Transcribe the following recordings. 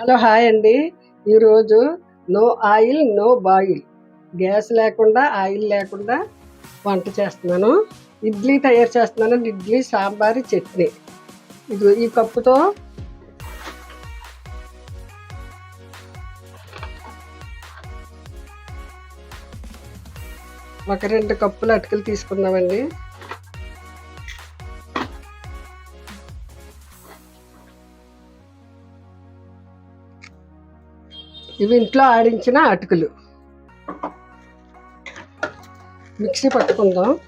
Hello hi అండి. ఈరోజు no oil no boil. Gas లేకుండా ఆయిల్ లేకుండా వంట చేస్తున్నాను. ఇడ్లీ తయారు చేస్తున్నాను. ఇడ్లీ సాంబార్ చట్నీ. ఇది ఈ కప్పుతో ఒక రెండు కప్పులు అటుకులు తీసుకున్నామండి. ఇవి ఇంట్లో ఆడించిన అటుకులు. మిక్సీ పట్టుకుందాం.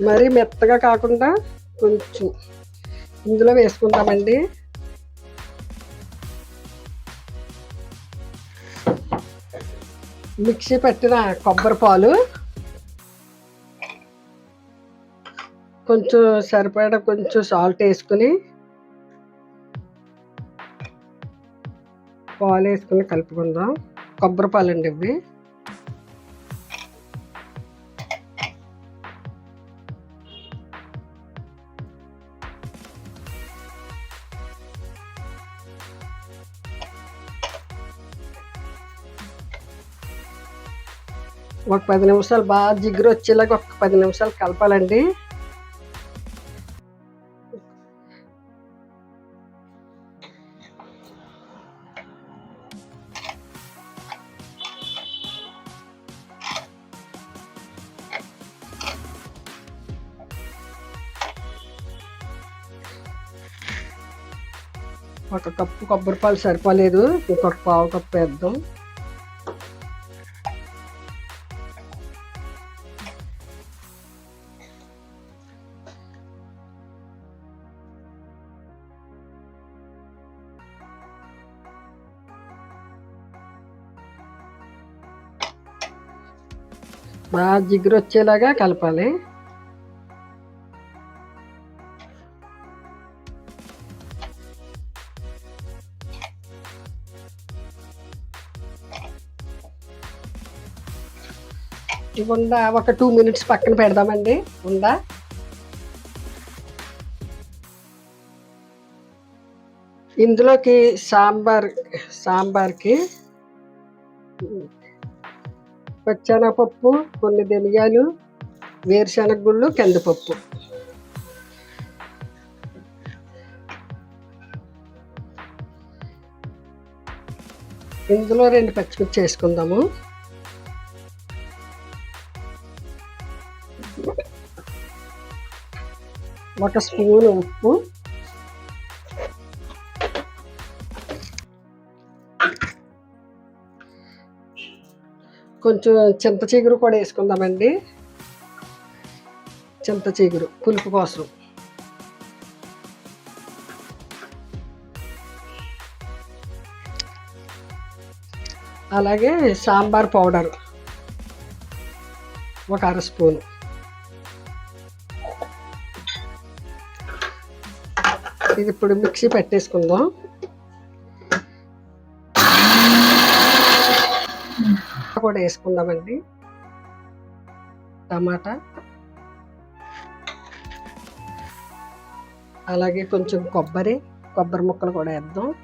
మరీ మెత్తగా కాకుండా కొంచెం ఇందులో వేసుకుందామండి. మిక్సీ పట్టిన కొబ్బరి పాలు. కొంచెం సరిపడా కొంచెం సాల్ట్ వేసుకుని పాలు వేసుకుని కలుపుకుందాం. కొబ్బరి పాలు అండి ఇవి. ఒక పది నిమిషాలు బాగా జిగురు వచ్చేలాగా ఒక పది నిమిషాలు కలపాలండి. ఒక కప్పు కొబ్బరి పాలు సరిపోలేదు. ఇంకొక పావు కప్పు వేద్దాం. బాగా జిగురు వచ్చేలాగా కలపాలి. ఉందా? ఒక టూ మినిట్స్ పక్కన పెడదామండి. ఉందా? ఇందులోకి సాంబార్ సాంబార్కి పచ్చెనగపప్పు కొన్ని ధనియాలు వేరుశనగ గుళ్ళు కందిపప్పు. ఇందులో రెండు పచ్చిమిర్చి వేసుకుందాము. ఒక స్పూన్ ఉప్పు. కొంచెం చింత చిగురు కూడా వేసుకుందామండి. చింత చిగురు పులుపు కోసం. అలాగే సాంబార్ పౌడర్. ఒక అర స్పూను. ఇది ఇప్పుడు మిక్సీ పెట్టేసుకుందాం. కూడా వేసుకుందామండి. టమాటా. అలాగే కొంచెం కొబ్బరి కొబ్బరి ముక్కలు కూడా వేద్దాం.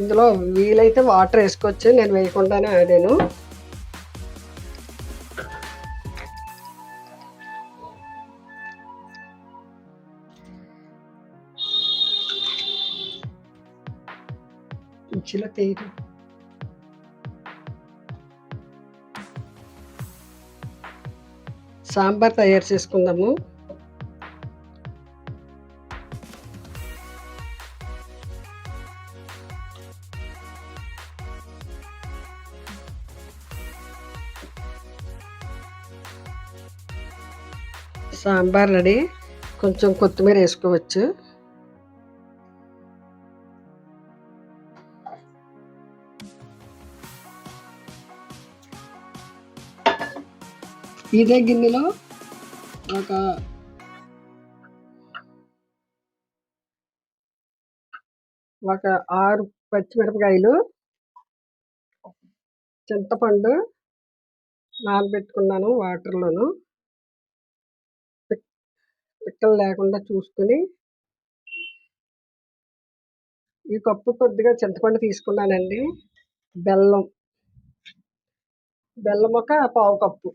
ఇందులో వీలైతే వాటర్ వేసుకోవచ్చు నేను వేయకుండానే ఆడాను. తీయటం సాంబార్ తయారు చేసుకుందాము. సాంబార్ రెడీ. కొంచెం కొత్తిమీర వేసుకోవచ్చు. ఇదే గిన్నెలో ఒక ఒక ఆరు పచ్చిమిరపకాయలు చింతపండు నానబెట్టుకున్నాను వాటర్లోను. పిక్కలు లేకుండా చూసుకుని ఈ కప్పు కొద్దిగా చింతపండు తీసుకున్నానండి. బెల్లం. బెల్లం ఒక పావు కప్పు.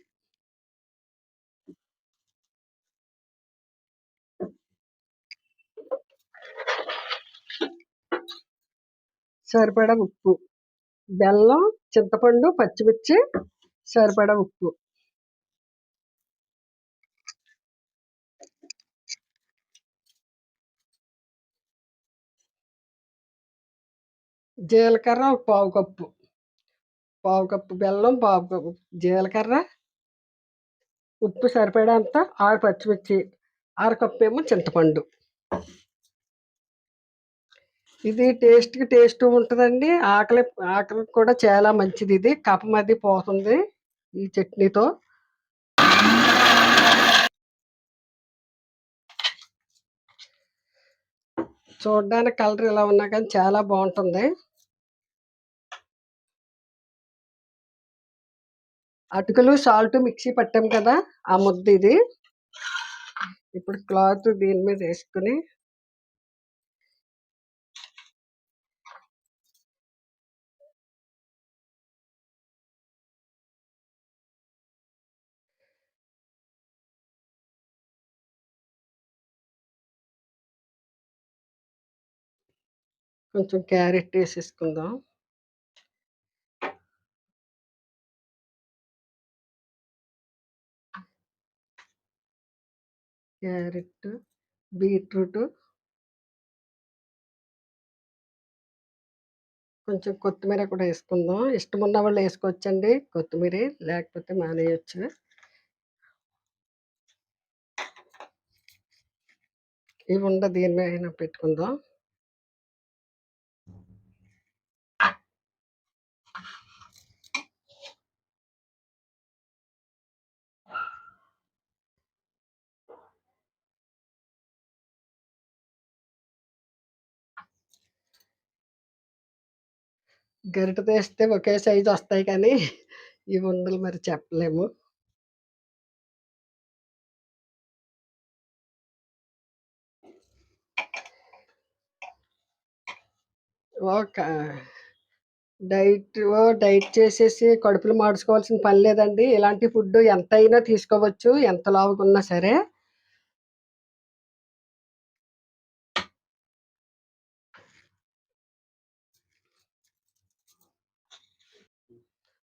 సరిపడా ఉప్పు. బెల్లం చింతపండు పచ్చిమిర్చి సరిపడా ఉప్పు. జీలకర్ర ఒక పావు కప్పు. పావు కప్పు బెల్లం పావు కప్పు జీలకర్ర. ఉప్పు సరిపడేంత ఆరు పచ్చిమిర్చి ఆరు కప్పు ఏమో చింతపండు. ఇది టేస్ట్కి టేస్ట్ ఉంటుందండి. ఆకలి ఆకలి కూడా చాలా మంచిది ఇది. కఫం అది పోతుంది ఈ చట్నీతో. చూడడానికి కలర్ ఇలా ఉన్నా కానీ చాలా బాగుంటుంది. అటుకులు సాల్ట్ మిక్సీ పట్టాం కదా ఆ ముద్ద ఇది. ఇప్పుడు క్లాత్ దీని మీద వేసుకుని కొంచెం క్యారెట్ వేసేసుకుందాం. Carrot beetroot. కొంచెం కొత్తిమీర కూడా వేసుకుందాం. ఇష్టం ఉన్న వాళ్ళు వేసుకోవచ్చండి. కొత్తిమీర లేకపోతే మానేయచ్చు. ఇవి ఉండ దీని మీద పెట్టుకుందాం. గరిట తీస్తే ఒకే సైజు వస్తాయి కానీ ఈ ఉండలు మరి చెప్పలేము. ఒక డైట్ డైట్ చేసేసి కడుపులు మార్చుకోవాల్సిన పని లేదండి. ఇలాంటి ఫుడ్ ఎంత అయినా తీసుకోవచ్చు ఎంత లావుకున్నా సరే.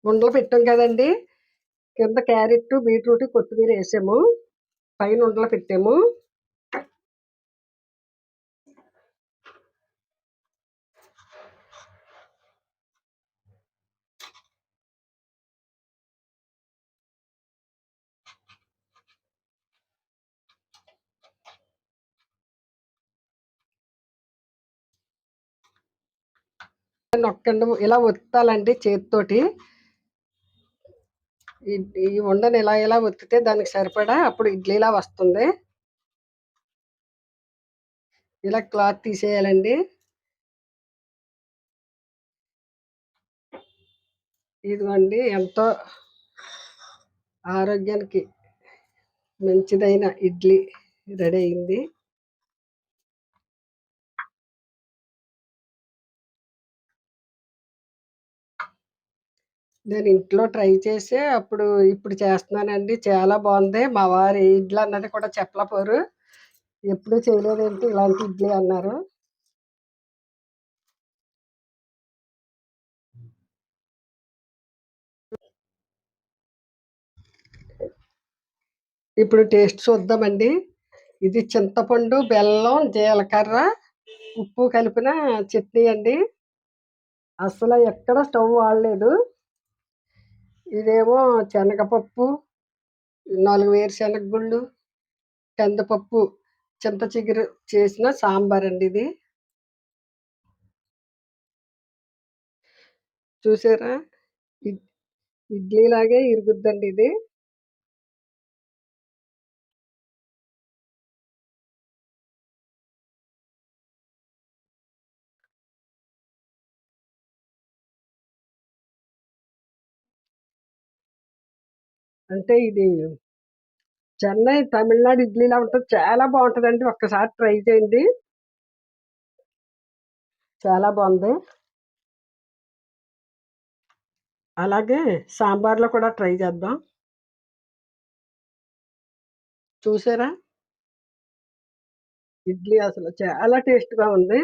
ఉండలు పెట్టాం కదండి. కింద క్యారెట్ బీట్రూట్ కొత్తిమీర వేసాము. పైన ఉండలు పెట్టాము. నొక్కండి ఇలా ఒత్తాలండి చేతితోటి. ఈ ఉండని ఇలా ఇలా ఒత్తితే దానికి సరిపడా అప్పుడు ఇడ్లీలా వస్తుంది. ఇలా క్లాత్ తీసేయాలండి. ఇదిగోండి ఎంతో ఆరోగ్యానికి మంచిదైన ఇడ్లీ రెడీ అయింది. నేను ఇంట్లో ట్రై చేసి అప్పుడు ఇప్పుడు చేస్తున్నానండి. చాలా బాగుంది. మా వారు ఇడ్లీ అన్నది కూడా చెప్పలేపోరు ఎప్పుడు చేయలేదేంటి ఇలాంటి ఇడ్లీ అన్నారు. ఇప్పుడు టేస్ట్ చూద్దామండి. ఇది చింతపండు బెల్లం జీలకర్ర ఉప్పు కలిపిన చట్నీ అండి. అసలు ఎక్కడ స్టవ్ వాడలేదు. ఇదేమో శనగపప్పు నాలుగు వేరుశనగ గుళ్ళు కందిపప్పు చింత చిగురు చేసిన సాంబార్ అండి ఇది. చూసారా? ఇడ్లీలాగే ఇరుగుద్దండి ఇది. అంటే ఇది చెన్నై తమిళనాడు ఇడ్లీలా ఉంటుంది. చాలా బాగుంటుందండి. ఒక్కసారి ట్రై చేయండి. చాలా బాగుంది. అలాగే సాంబార్లో కూడా ట్రై చేద్దాం. చూసారా? ఇడ్లీ అసలు చాలా టేస్ట్గా ఉంది.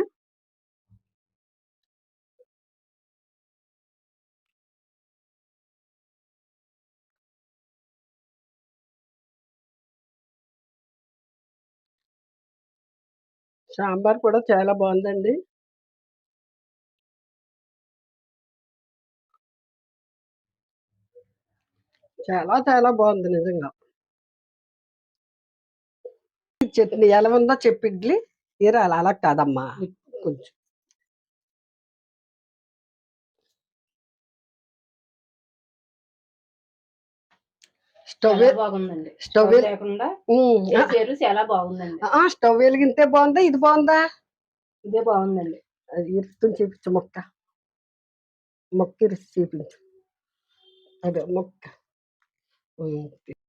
సాంబార్ కూడా చాలా బాగుందండి. చాలా చాలా బాగుంది నిజంగా. ఈ చట్నీ ఎలా ఉందో చెప్పిడ్లీ ఇరాలి అలా అలా కాదమ్మా. కొంచెం స్టవ్ బాగుందండి. స్టవ్ లేకుండా చాలా బాగుందండి. ఆ, స్టవ్ వెలిగింతే బాగుందా? ఇది బాగుందా? ఇదే బాగుందండి. అది ఇరుతుని చూపించు మొక్క. మొక్క ఇరిచి చూపించు. అదే మొక్క.